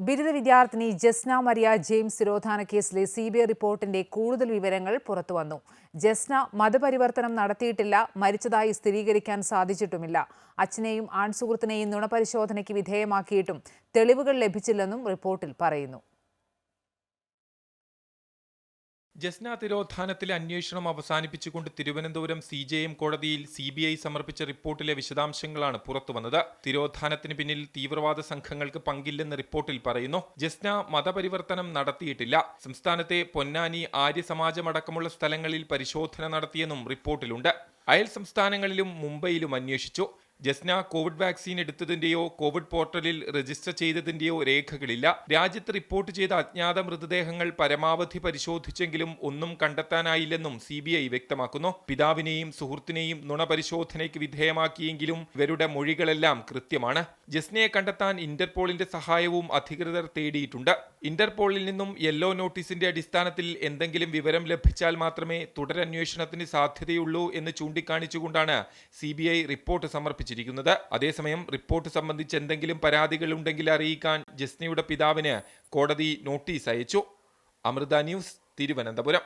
ബിരുദ വിദ്യാർത്ഥിനി Jasna Maria James തിരോധാന കേസിലെ സി ബി ഐ റിപ്പോർട്ടിന്റെ കൂടുതൽ വിവരങ്ങൾ പുറത്തുവന്നു ജസ്ന മതപരിവർത്തനം നടത്തിയിട്ടില്ല മരിച്ചതായി സ്ഥിരീകരിക്കാൻ സാധിച്ചിട്ടുമില്ല. അച്ഛനെയും ആൺസുഹൃത്തിനെയും നുണപരിശോധനയ്ക്ക് വിധേയമാക്കിയിട്ടും തെളിവുകൾ ലഭിച്ചില്ലെന്നും റിപ്പോർട്ടിൽ പറയുന്നു. ജസ്ന തിരോധാനത്തിലെ അന്വേഷണം അവസാനിപ്പിച്ചുകൊണ്ട് തിരുവനന്തപുരം സി ജെ എം കോടതിയിൽ സി ബി ഐ സമർപ്പിച്ച റിപ്പോർട്ടിലെ വിശദാംശങ്ങളാണ് പുറത്തുവന്നത്. തിരോധാനത്തിന് പിന്നിൽ തീവ്രവാദ സംഘങ്ങൾക്ക് പങ്കില്ലെന്ന് റിപ്പോർട്ടിൽ പറയുന്നു. ജസ്ന മതപരിവർത്തനം നടത്തിയിട്ടില്ല. സംസ്ഥാനത്തെ പൊന്നാനി ആര്യ സമാജമടക്കമുള്ള സ്ഥലങ്ങളിൽ പരിശോധന നടത്തിയെന്നും റിപ്പോർട്ടിലുണ്ട്. അയൽ സംസ്ഥാനങ്ങളിലും മുംബൈയിലും അന്വേഷിച്ചു. ജസ്ന കോവിഡ് വാക്സിൻ എടുത്തതിന്റെയോ കോവിഡ് പോർട്ടലിൽ രജിസ്റ്റർ ചെയ്തതിന്റെയോ രേഖകളില്ല. രാജ്യത്ത് റിപ്പോർട്ട് ചെയ്ത അജ്ഞാത മൃതദേഹങ്ങൾ പരമാവധി പരിശോധിച്ചെങ്കിലും ഒന്നും കണ്ടെത്താനായില്ലെന്നും സി വ്യക്തമാക്കുന്നു. പിതാവിനെയും സുഹൃത്തിനെയും നുണ പരിശോധനയ്ക്ക് വിധേയമാക്കിയെങ്കിലും ഇവരുടെ മൊഴികളെല്ലാം കൃത്യമാണ്. ജസ്നയെ കണ്ടെത്താൻ ഇന്റർപോളിന്റെ സഹായവും അധികൃതർ തേടിയിട്ടുണ്ട്. ഇന്റർപോളിൽ നിന്നും യെല്ലോ നോട്ടീസിന്റെ അടിസ്ഥാനത്തിൽ എന്തെങ്കിലും വിവരം ലഭിച്ചാൽ മാത്രമേ തുടരന്വേഷണത്തിന് സാധ്യതയുള്ളൂ എന്ന് ചൂണ്ടിക്കാണിച്ചുകൊണ്ടാണ് സി റിപ്പോർട്ട് ഐ സമർപ്പിച്ചിരിക്കുന്നത് അതേസമയം റിപ്പോർട്ട് സംബന്ധിച്ച് എന്തെങ്കിലും പരാതികൾ ഉണ്ടെങ്കിൽ അറിയിക്കാൻ ജസ്നയുടെ പിതാവിന് കോടതി നോട്ടീസ് അയച്ചു. അമൃത ന്യൂസ് തിരുവനന്തപുരം.